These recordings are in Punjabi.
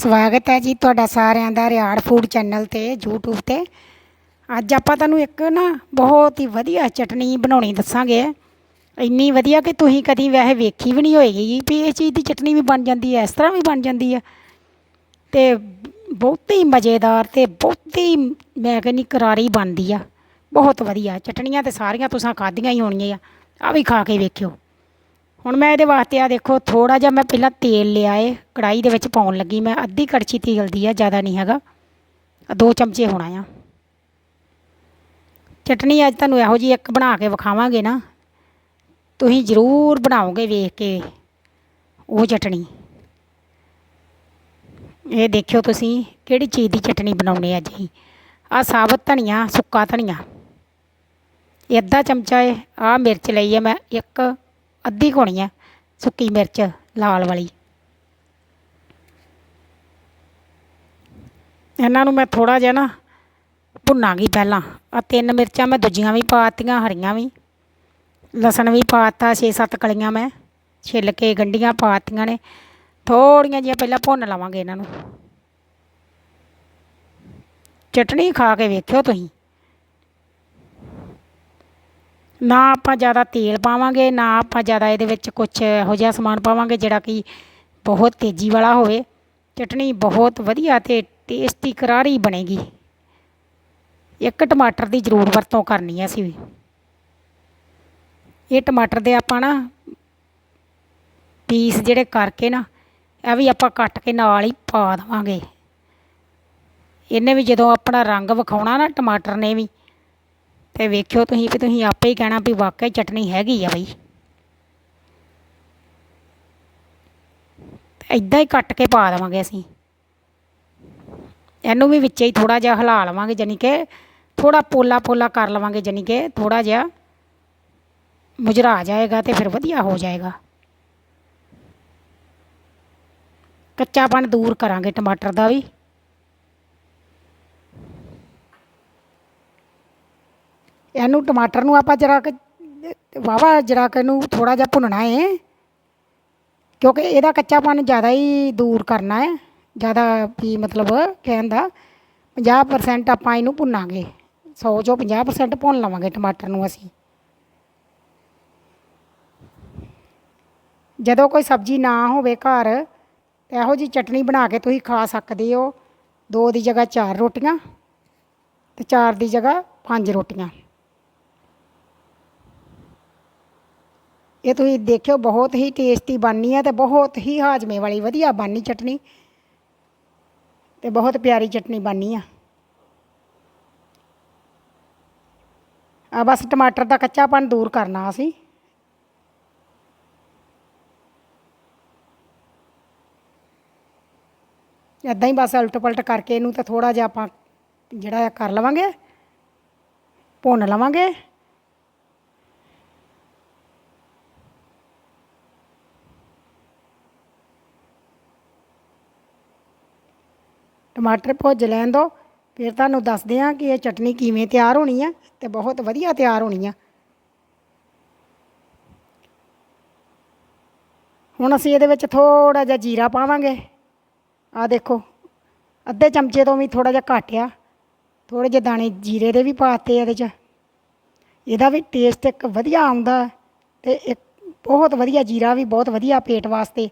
ਸਵਾਗਤ ਹੈ ਜੀ ਤੁਹਾਡਾ ਸਾਰਿਆਂ ਦਾ ਰਿਆੜ ਫੂਡ ਚੈਨਲ ਤੇ, YouTube ਤੇ। ਅੱਜ ਆਪਾਂ ਤੁਹਾਨੂੰ ਇੱਕ ਨਾ ਬਹੁਤ ਹੀ ਵਧੀਆ ਚਟਨੀ ਬਣਾਉਣੀ ਦੱਸਾਂਗੇ। ਇੰਨੀ ਵਧੀਆ ਕਿ ਤੁਸੀਂ ਕਦੀ ਵੈਸੇ ਵੇਖੀ ਵੀ ਨਹੀਂ ਹੋਏਗੀ ਵੀ ਇਹ ਚੀਜ਼ ਦੀ ਚਟਨੀ ਵੀ ਬਣ ਜਾਂਦੀ ਹੈ, ਇਸ ਤਰ੍ਹਾਂ ਵੀ ਬਣ ਜਾਂਦੀ ਹੈ। ਤੇ ਬਹੁਤੀ ਮਜ਼ੇਦਾਰ ਤੇ ਹੀ ਮੈਂ ਕਹਿੰਦੀ ਕਰਾਰੀ ਬਣਦੀ ਆ। ਬਹੁਤ ਵਧੀਆ ਚਟਣੀਆਂ ਤੇ ਸਾਰੀਆਂ ਤੁਸੀਂ ਖਾਧੀਆਂ ਹੀ ਹੋਣੀਆਂ ਆ। ਆ ਵੀ ਖਾ ਕੇ ਵੇਖਿਓ। ਹੁਣ ਮੈਂ ਇਹਦੇ ਵਾਸਤੇ ਆ ਦੇਖੋ ਥੋੜਾ ਜਿਹਾ ਮੈਂ ਪਹਿਲਾਂ ਤੇਲ ਲਿਆ ਏ ਕੜਾਈ ਦੇ ਵਿੱਚ ਪਾਉਣ ਲੱਗੀ। ਮੈਂ ਅੱਧੀ ਕੜਛੀ ਤੇਲ ਦੀ ਆ, ਜ਼ਿਆਦਾ ਨਹੀਂ ਹੈਗਾ। ਦੋ ਚਮਚੇ ਹੋਣਾ ਆ। ਚਟਨੀ ਅੱਜ ਤੁਹਾਨੂੰ ਇਹੋ ਜੀ ਇੱਕ ਬਣਾ ਕੇ ਵਿਖਾਵਾਂਗੇ ਨਾ। ਤੁਸੀਂ ਜ਼ਰੂਰ ਬਣਾਓਗੇ ਵੇਖ ਕੇ ਉਹ ਚਟਣੀ ਇਹ ਦੇਖਿਓ ਤੁਸੀਂ, ਕਿਹੜੀ ਚੀਜ਼ ਦੀ ਚਟਨੀ ਬਣਾਉਣੀ ਅੱਜ ਅਸੀਂ। ਆ ਸਾਬਤ ਧਨੀਆ, ਸੁੱਕਾ ਧਨੀਆ। ਇਹ ਅੱਧਾ ਚਮਚਾ ਹੈ ਆ ਮਿਰਚ ਲਈ ਹੈ ਮੈਂ, ਇੱਕ ਅੱਧੀ ਕੋਣੀ ਹੈ ਸੁੱਕੀ ਮਿਰਚ, ਲਾਲ ਵਾਲੀ। ਇਹਨਾਂ ਨੂੰ ਮੈਂ ਥੋੜਾ ਜਿਹਾ ਨਾ ਭੁੰਨਾਂਗੀ ਪਹਿਲਾਂ। ਆ ਤਿੰਨ ਮਿਰਚਾਂ ਮੈਂ ਦੂਜੀਆਂ ਵੀ ਪਾਤੀਆਂ, ਹਰੀਆਂ ਵੀ। ਲਸਣ ਵੀ ਪਾਤਾ 6-7 ਕਲੀਆਂ ਮੈਂ। ਛਿੱਲ ਕੇ ਗੰਢੀਆਂ ਪਾਤੀਆਂ ਨੇ। ਥੋੜੀਆਂ ਜਿਹੀਆਂ ਪਹਿਲਾਂ ਭੁੰਨ ਲਵਾਂਗੇ ਇਹਨਾਂ ਨੂੰ। ਚਟਣੀ ਖਾ ਕੇ ਵੇਖਿਓ ਤੁਸੀਂ। ਨਾ ਆਪਾਂ ਜ਼ਿਆਦਾ ਤੇਲ ਪਾਵਾਂਗੇ, ਨਾ ਆਪਾਂ ਜ਼ਿਆਦਾ ਇਹਦੇ ਵਿੱਚ ਕੁਝ ਇਹੋ ਜਿਹਾ ਸਮਾਨ ਪਾਵਾਂਗੇ ਜਿਹੜਾ ਕਿ ਬਹੁਤ ਤੇਜ਼ੀ ਵਾਲਾ ਹੋਵੇ। ਚਟਣੀ ਬਹੁਤ ਵਧੀਆ ਤੇ ਟੇਸਟੀ ਕਰਾਰੀ ਬਣੇਗੀ। ਇੱਕ ਟਮਾਟਰ ਦੀ ਜ਼ਰੂਰ ਵਰਤੋਂ ਕਰਨੀ ਹੈ ਅਸੀਂ ਇਹ ਟਮਾਟਰ ਦੇ ਆਪਾਂ ਨਾ ਪੀਸ ਜਿਹੜੇ ਕਰਕੇ ਨਾ, ਇਹ ਵੀ ਆਪਾਂ ਕੱਟ ਕੇ ਨਾਲ ਹੀ ਪਾ ਦੇਵਾਂਗੇ। ਇਹਨੇ ਵੀ ਜਦੋਂ ਆਪਣਾ ਰੰਗ ਵਿਖਾਉਣਾ ਨਾ ਟਮਾਟਰ ਨੇ ਵੀ ਤੇ ਵੇਖਿਓ ਤੁਸੀਂ ਵੀ, ਤੁਸੀਂ ਆਪੇ ਹੀ ਕਹਿਣਾ ਵੀ ਵਾਕਈ ਚਟਨੀ ਹੈਗੀ ਆ ਬਈ। ਇਦਾਂ ਹੀ ਕੱਟ ਕੇ ਪਾ ਦੇਵਾਂਗੇ ਅਸੀਂ। ਇਹਨੂੰ ਵੀ ਵਿੱਚੇ ਹੀ ਥੋੜਾ ਜਿਹਾ ਹਿਲਾ ਲਵਾਂਗੇ ਜਾਨੀ ਕਿ ਥੋੜਾ ਪੋਲਾ ਪੋਲਾ ਕਰ ਲਵਾਂਗੇ ਜਾਨੀ ਕਿ ਥੋੜਾ ਜਿਹਾ ਮੁਜਰਾ ਜਾਏਗਾ ਤੇ ਫਿਰ ਵਧੀਆ ਹੋ ਜਾਏਗਾ। ਕੱਚਾਪਣ ਦੂਰ ਕਰਾਂਗੇ ਟਮਾਟਰ ਦਾ ਵੀ। ਇਹਨੂੰ ਟਮਾਟਰ ਨੂੰ ਆਪਾਂ ਜਰਾ ਵਾਵਾ ਜਰਾ ਕਿ ਇਹਨੂੰ ਥੋੜਾ ਜਿਹਾ ਭੁੰਨਣਾ ਹੈ ਕਿਉਂਕਿ ਇਹਦਾ ਕੱਚਾਪਨ ਜ਼ਿਆਦਾ ਹੀ ਦੂਰ ਕਰਨਾ ਹੈ ਜ਼ਿਆਦਾ ਵੀ ਮਤਲਬ ਕਹਿਣ ਦਾ 50% ਆਪਾਂ ਇਹਨੂੰ ਭੁੰਨਾਂਗੇ। 100 ਚੋਂ 50% ਭੁੰਨ ਲਵਾਂਗੇ ਟਮਾਟਰ ਨੂੰ ਅਸੀਂ। ਜਦੋਂ ਕੋਈ ਸਬਜ਼ੀ ਨਾ ਹੋਵੇ ਘਰ, ਤੇ ਇਹੋ ਜੀ ਚਟਨੀ ਬਣਾ ਕੇ ਤੁਸੀਂ ਖਾ ਸਕਦੇ ਹੋ। ਦੋ ਦੀ ਜਗ੍ਹਾ ਚਾਰ ਰੋਟੀਆਂ ਤੇ ਚਾਰ ਦੀ ਜਗ੍ਹਾ ਪੰਜ ਰੋਟੀਆਂ। ਇਹ ਤੁਸੀਂ ਦੇਖਿਓ, ਬਹੁਤ ਹੀ ਟੇਸਟੀ ਬਣਨੀ ਹੈ ਤੇ ਬਹੁਤ ਹੀ ਹਾਜ਼ਮੇ ਵਾਲੀ ਵਧੀਆ ਬਣਨੀ ਚਟਨੀ ਤੇ ਬਹੁਤ ਪਿਆਰੀ ਚਟਨੀ ਬਣਨੀ ਆ। ਆ ਬਸ ਟਮਾਟਰ ਦਾ ਕੱਚਾਪਨ ਦੂਰ ਕਰਨਾ ਅਸੀਂ। ਇਦਾਂ ਹੀ ਬਸ ਉਲਟ ਪਲਟ ਕਰਕੇ ਇਹਨੂੰ ਤਾਂ ਥੋੜਾ ਜਿਹਾ ਆਪਾਂ ਜਿਹੜਾ ਆ ਕਰ ਲਵਾਂਗੇ, ਭੁੰਨ ਲਵਾਂਗੇ। ਟਮਾਟਰ ਭੁੱਜ ਲੈਣ ਦੋ। ਫਿਰ ਤੁਹਾਨੂੰ ਦੱਸਦੇ ਹਾਂ ਕਿ ਇਹ ਚਟਨੀ ਕਿਵੇਂ ਤਿਆਰ ਹੋਣੀ ਆ ਤੇ ਬਹੁਤ ਵਧੀਆ ਤਿਆਰ ਹੋਣੀ ਆ। ਹੁਣ ਅਸੀਂ ਇਹਦੇ ਵਿੱਚ ਥੋੜਾ ਜਿਹਾ ਜੀਰਾ ਪਾਵਾਂਗੇ। ਆ ਦੇਖੋ, ਅੱਧੇ ਚਮਚੇ ਤੋਂ ਵੀ ਥੋੜਾ ਜਿਹਾ ਘੱਟ ਆ। ਥੋੜੇ ਜਿਹੇ ਦਾਣੇ ਜੀਰੇ ਦੇ ਵੀ ਪਾਤੇ ਇਹਦੇ 'ਚ। ਇਹਦਾ ਵੀ ਟੇਸਟ ਇੱਕ ਵਧੀਆ ਆਉਂਦਾ ਤੇ ਇੱਕ ਬਹੁਤ ਵਧੀਆ ਜੀਰਾ ਵੀ ਬਹੁਤ ਵਧੀਆ ਪੇਟ ਵਾਸਤੇ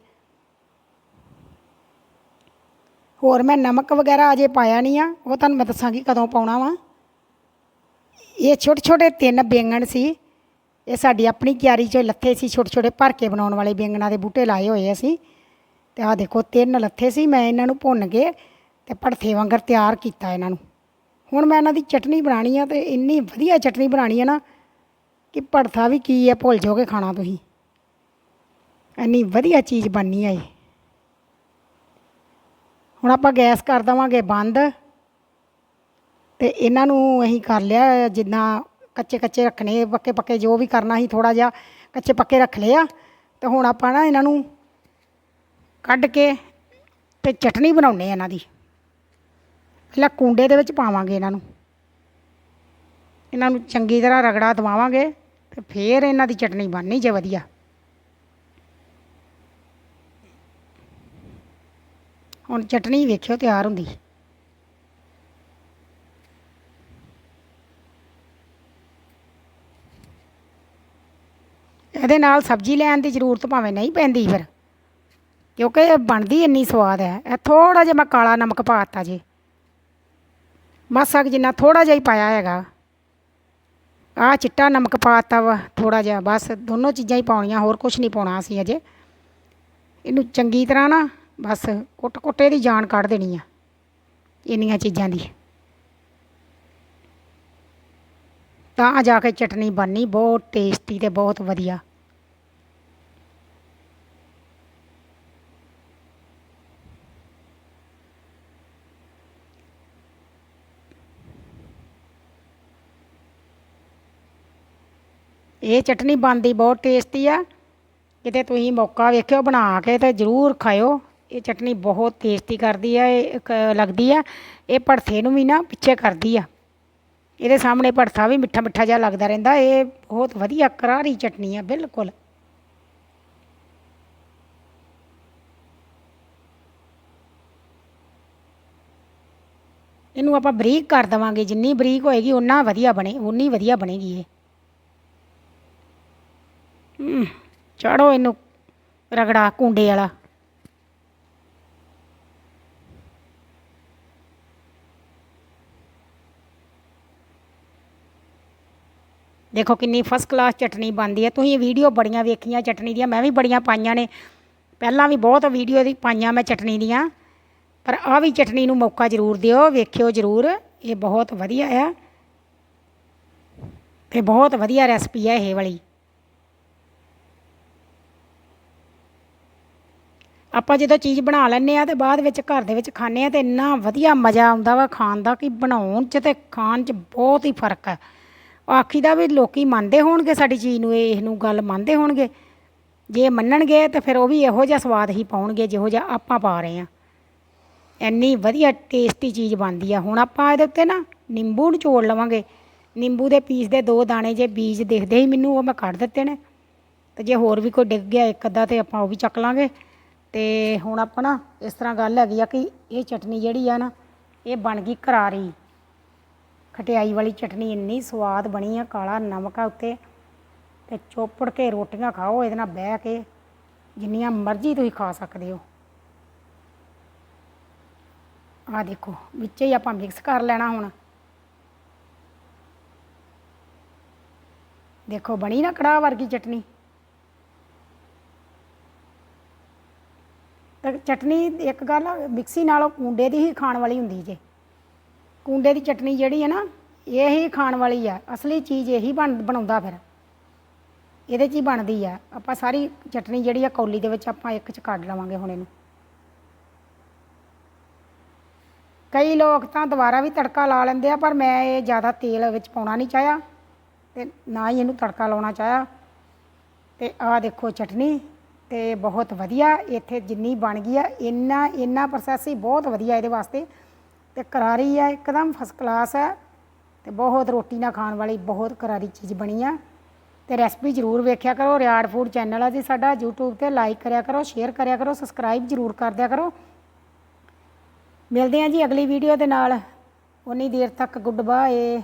ਹੋਰ ਮੈਂ ਨਮਕ ਵਗੈਰਾ ਅਜੇ ਪਾਇਆ ਨਹੀਂ ਆ, ਉਹ ਤੁਹਾਨੂੰ ਮੈਂ ਦੱਸਾਂਗੀ ਕਦੋਂ ਪਾਉਣਾ ਵਾ। ਇਹ ਛੋਟੇ ਛੋਟੇ ਤਿੰਨ ਬੈਂਗਣ ਸੀ। ਇਹ ਸਾਡੀ ਆਪਣੀ ਕਿਆਰੀ 'ਚੋਂ ਲੱਥੇ ਸੀ ਛੋਟੇ ਛੋਟੇ ਭਰ ਕੇ ਬਣਾਉਣ ਵਾਲੇ ਬੈਂਗਣਾਂ ਦੇ ਬੂਟੇ ਲਾਏ ਹੋਏ ਅਸੀਂ। ਤੇ ਆਹ ਦੇਖੋ, ਤਿੰਨ ਲੱਥੇ ਸੀ, ਮੈਂ ਇਹਨਾਂ ਨੂੰ ਭੁੰਨ ਕੇ ਤੇ ਭੜਥੇ ਵਾਂਗਰ ਤਿਆਰ ਕੀਤਾ ਇਹਨਾਂ ਨੂੰ। ਹੁਣ ਮੈਂ ਇਹਨਾਂ ਦੀ ਚਟਨੀ ਬਣਾਣੀ ਆ ਤੇ ਇੰਨੀ ਵਧੀਆ ਚਟਨੀ ਬਣਾਣੀ ਆ ਨਾ ਕਿ ਭੜਥਾ ਵੀ ਕੀ ਹੈ ਭੁੱਲ ਜਾਓਗੇ ਖਾਣਾ ਤੁਸੀਂ। ਇੰਨੀ ਵਧੀਆ ਚੀਜ਼ ਬਣਨੀ ਆ ਇਹ। ਹੁਣ ਆਪਾਂ ਗੈਸ ਕਰ ਦਵਾਂਗੇ ਬੰਦ ਤੇ ਇਹਨਾਂ ਨੂੰ ਅਸੀਂ ਕਰ ਲਿਆ ਜਿੱਦਾਂ ਕੱਚੇ ਕੱਚੇ ਰੱਖਣੇ, ਪੱਕੇ ਪੱਕੇ ਜੋ ਵੀ ਕਰਨਾ ਸੀ ਥੋੜਾ ਜਿਹਾ ਕੱਚੇ ਪੱਕੇ ਰੱਖ ਲਏ ਆ। ਤੇ ਹੁਣ ਆਪਾਂ ਨਾ ਇਹਨਾਂ ਨੂੰ ਕੱਢ ਕੇ ਤੇ ਚਟਨੀ ਬਣਾਉਣੇ ਆ ਇਹਨਾਂ ਦੀ। ਪਹਿਲਾਂ ਕੁੰਡੇ ਦੇ ਵਿੱਚ ਪਾਵਾਂਗੇ ਇਹਨਾਂ ਨੂੰ। ਇਹਨਾਂ ਨੂੰ ਚੰਗੀ ਤਰ੍ਹਾਂ ਰਗੜਾ ਦਵਾਵਾਂਗੇ ਤੇ ਫੇਰ ਇਹਨਾਂ ਦੀ ਚਟਨੀ ਬਣਨੀ ਜੇ ਵਧੀਆ। ਹੁਣ ਚਟਨੀ ਵੇਖਿਓ, ਤਿਆਰ ਹੁੰਦੀ। ਇਹਦੇ ਨਾਲ ਸਬਜ਼ੀ ਲੈਣ ਦੀ ਜ਼ਰੂਰਤ ਭਾਵੇਂ ਨਹੀਂ ਪੈਂਦੀ ਫਿਰ, ਕਿਉਂਕਿ ਇਹ ਬਣਦੀ ਇੰਨੀ ਸਵਾਦ ਹੈ। ਇਹ ਥੋੜਾ ਜਿਹਾ ਮੈਂ ਕਾਲਾ ਨਮਕ ਪਾਤਾ ਜੀ। ਮਾਸਾ ਕੁ ਜਿੰਨਾ ਥੋੜਾ ਜਿਹਾ ਹੀ ਪਾਇਆ ਹੈਗਾ। ਆ ਚਿੱਟਾ ਨਮਕ ਪਾਤਾ ਵਾ ਥੋੜਾ ਜਿਹਾ, ਬਸ ਦੋਨੋਂ ਚੀਜ਼ਾਂ ਹੀ ਪਾਉਣੀਆਂ, ਹੋਰ ਕੁਝ ਨਹੀਂ ਪਾਉਣਾ ਅਸੀਂ ਅਜੇ। ਇਹਨੂੰ ਚੰਗੀ ਤਰ੍ਹਾਂ ਨਾ ਬਸ ਕੁੱਟ ਕੁੱਟੇ ਦੀ ਜਾਨ ਕੱਢ ਦੇਣੀ ਆ, ਇੰਨੀਆਂ ਚੀਜ਼ਾਂ ਦੀ। ਤਾਂ ਜਾ ਕੇ ਚਟਨੀ ਬਣਨੀ ਬਹੁਤ ਟੇਸਟੀ ਤੇ ਬਹੁਤ ਵਧੀਆ। ਇਹ ਚਟਨੀ ਬਣਦੀ ਬਹੁਤ ਟੇਸਟੀ ਆ। ਕਿਤੇ ਤੁਸੀਂ ਮੌਕਾ ਵੇਖਿਓ ਬਣਾ ਕੇ ਤੇ ਜ਼ਰੂਰ ਖਾਇਓ। ਇਹ ਚਟਨੀ ਬਹੁਤ ਟੇਸਟੀ ਕਰਦੀ ਆ, ਇਹ ਕ- ਲੱਗਦੀ ਆ, ਇਹ ਭੜਥੇ ਨੂੰ ਵੀ ਨਾ ਪਿੱਛੇ ਕਰਦੀ ਆ। ਇਹਦੇ ਸਾਹਮਣੇ ਭੜਥਾ ਵੀ ਮਿੱਠਾ ਮਿੱਠਾ ਜਿਹਾ ਲੱਗਦਾ ਰਹਿੰਦਾ, ਇਹ ਬਹੁਤ ਵਧੀਆ ਕਰਾਰੀ ਚਟਨੀ ਆ, ਬਿਲਕੁਲ। ਇਹਨੂੰ ਆਪਾਂ ਬਰੀਕ ਕਰ ਦੇਵਾਂਗੇ, ਜਿੰਨੀ ਬਰੀਕ ਹੋਏਗੀ ਉਨਾ ਵਧੀਆ ਬਣੇ ਉਨੀ ਵਧੀਆ ਬਣੇਗੀ ਇਹ। ਚਾੜੋ ਇਹਨੂੰ ਰਗੜਾ ਕੁੰਡੇ ਵਾਲਾ। ਦੇਖੋ ਕਿੰਨੀ ਫਸਟ ਕਲਾਸ ਚਟਨੀ ਬਣਦੀ ਹੈ। ਤੁਸੀਂ ਵੀਡੀਓ ਬੜੀਆਂ ਵੇਖੀਆਂ ਚਟਨੀ ਦੀਆਂ, ਮੈਂ ਵੀ ਬੜੀਆਂ ਪਾਈਆਂ ਨੇ। ਪਹਿਲਾਂ ਵੀ ਬਹੁਤ ਵੀਡੀਓ ਦੀ ਪਾਈਆਂ ਮੈਂ ਚਟਨੀ ਦੀਆਂ। ਪਰ ਆ ਵੀ ਚਟਨੀ ਨੂੰ ਮੌਕਾ ਜ਼ਰੂਰ ਦਿਓ, ਵੇਖਿਓ ਜ਼ਰੂਰ। ਇਹ ਬਹੁਤ ਵਧੀਆ ਆ। ਤੇ ਬਹੁਤ ਵਧੀਆ ਰੈਸਪੀ ਹੈ ਇਹ ਵਾਲੀ। ਆਪਾਂ ਜਦੋਂ ਚੀਜ਼ ਬਣਾ ਲੈਂਦੇ ਆ ਤੇ ਬਾਅਦ ਵਿੱਚ ਘਰ ਦੇ ਵਿੱਚ ਖਾਂਦੇ ਆ ਤੇ ਇੰਨਾ ਵਧੀਆ ਮਜ਼ਾ ਆਉਂਦਾ ਵਾ ਖਾਣ ਦਾ ਕਿ ਬਣਾਉਣ 'ਚ ਤੇ ਖਾਣ 'ਚ ਬਹੁਤ ਹੀ ਫ਼ਰਕ ਹੈ ਆਖੀ ਦਾ ਵੀ ਲੋਕੀ ਮੰਨਦੇ ਹੋਣਗੇ ਸਾਡੀ ਚੀਜ਼ ਨੂੰ, ਇਹ ਨੂੰ ਗੱਲ ਮੰਨਦੇ ਹੋਣਗੇ। ਜੇ ਮੰਨਣਗੇ ਤਾਂ ਫਿਰ ਉਹ ਵੀ ਇਹੋ ਜਿਹਾ ਸਵਾਦ ਹੀ ਪਾਉਣਗੇ ਜਿਹੋ ਜਿਹਾ ਆਪਾਂ ਪਾ ਰਹੇ ਆ ਇੰਨੀ ਵਧੀਆ ਟੇਸਟੀ ਚੀਜ਼ ਬਣਦੀ ਆ। ਹੁਣ ਆਪਾਂ ਇਹਦੇ ਉੱਤੇ ਨਾ ਨਿੰਬੂ ਨਿਚੋੜ ਲਵਾਂਗੇ। ਨਿੰਬੂ ਦੇ ਪੀਸ ਦੇ ਦੋ ਦਾਣੇ ਜੇ ਬੀਜ ਦਿਖਦੇ ਹੀ ਮੈਨੂੰ, ਉਹ ਮੈਂ ਕੱਢ ਦਿੱਤੇ ਨੇ। ਤੇ ਜੇ ਹੋਰ ਵੀ ਕੋਈ ਡਿੱਗ ਗਿਆ ਇੱਕ ਅੱਧਾ ਤੇ ਆਪਾਂ ਉਹ ਵੀ ਚੱਕ ਲਾਂਗੇ। ਤੇ ਹੁਣ ਆਪਾਂ ਨਾ ਇਸ ਤਰ੍ਹਾਂ ਗੱਲ ਹੈਗੀ ਆ ਕਿ ਇਹ ਚਟਨੀ ਜਿਹੜੀ ਆ ਨਾ, ਇਹ ਬਣ ਗਈ ਕਰਾਰੀ। ਖਟਿਆਈ ਵਾਲੀ ਚਟਨੀ ਇੰਨੀ ਸਵਾਦ ਬਣੀ ਆ, ਕਾਲਾ ਨਮਕ ਆ ਉੱਤੇ, ਤੇ ਚੋਪੜ ਕੇ ਰੋਟੀਆਂ ਖਾਓ, ਇਹਦੇ ਨਾਲ ਬਹਿ ਕੇ ਜਿੰਨੀਆਂ ਮਰਜ਼ੀ ਤੁਸੀਂ ਖਾ ਸਕਦੇ ਹੋ। ਆ ਦੇਖੋ, ਵਿੱਚ ਹੀ ਆਪਾਂ ਮਿਕਸ ਕਰ ਲੈਣਾ ਹੁਣ। ਦੇਖੋ, ਬਣੀ ਨਾ ਕੜਾਹ ਵਰਗੀ ਚਟਨੀ। ਚਟਨੀ ਇੱਕ ਗੱਲ ਮਿਕਸੀ ਨਾਲੋਂ ਕੁੰਡੇ ਦੀ ਹੀ ਖਾਣ ਵਾਲੀ ਹੁੰਦੀ ਜੇ। ਕੁੰਡੇ ਦੀ ਚਟਨੀ ਜਿਹੜੀ ਹੈ ਨਾ, ਇਹ ਹੀ ਖਾਣ ਵਾਲੀ ਆ। ਅਸਲੀ ਚੀਜ਼ ਇਹੀ ਬਣ, ਬਣਾਉਂਦਾ ਫਿਰ। ਇਹਦੇ 'ਚ ਹੀ ਬਣਦੀ ਆ। ਆਪਾਂ ਸਾਰੀ ਚਟਨੀ ਜਿਹੜੀ ਆ, ਕੌਲੀ ਦੇ ਵਿੱਚ ਆਪਾਂ ਇੱਕ 'ਚ ਕੱਢ ਲਵਾਂਗੇ ਹੁਣ ਇਹਨੂੰ। ਕਈ ਲੋਕ ਤਾਂ ਦੁਬਾਰਾ ਵੀ ਤੜਕਾ ਲਾ ਲੈਂਦੇ ਆ, ਪਰ ਮੈਂ ਇਹ ਜ਼ਿਆਦਾ ਤੇਲ ਵਿੱਚ ਪਾਉਣਾ ਨਹੀਂ ਚਾਹਿਆ ਤੇ ਨਾ ਹੀ ਇਹਨੂੰ ਤੜਕਾ ਲਾਉਣਾ ਚਾਹਿਆ। ਤੇ ਆਹ ਦੇਖੋ ਚਟਨੀ, ਤੇ ਬਹੁਤ ਵਧੀਆ। ਇੱਥੇ ਜਿੰਨੀ ਬਣ ਗਈ ਆ, ਇੰਨਾ ਇੰਨਾ ਪ੍ਰੋਸੈਸ ਹੀ ਬਹੁਤ ਵਧੀਆ ਇਹਦੇ ਵਾਸਤੇ। ਤੇ ਕਰਾਰੀ ਆ, ਇੱਕਦਮ ਫਸਟ ਕਲਾਸ ਹੈ ਤੇ ਬਹੁਤ ਰੋਟੀ ਨਾਲ ਖਾਣ ਵਾਲੀ ਬਹੁਤ ਕਰਾਰੀ ਚੀਜ਼ ਬਣੀ ਆ। ਤੇ ਰੈਸਪੀ ਜ਼ਰੂਰ ਵੇਖਿਆ ਕਰੋ ਰਿਆੜ ਫੂਡ ਚੈਨਲ ਆ ਜੀ ਸਾਡਾ। YouTube ਤੇ ਲਾਈਕ ਕਰਿਆ ਕਰੋ ਸ਼ੇਅਰ ਕਰਿਆ ਕਰੋ ਸਬਸਕ੍ਰਾਈਬ ਜ਼ਰੂਰ ਕਰ ਦਿਆ ਕਰੋ। ਮਿਲਦੇ ਹਾਂ ਜੀ ਅਗਲੀ ਵੀਡੀਓ ਦੇ ਨਾਲ। ਉਨੀ ਦੇਰ ਤੱਕ ਗੁੱਡ ਬਾਏ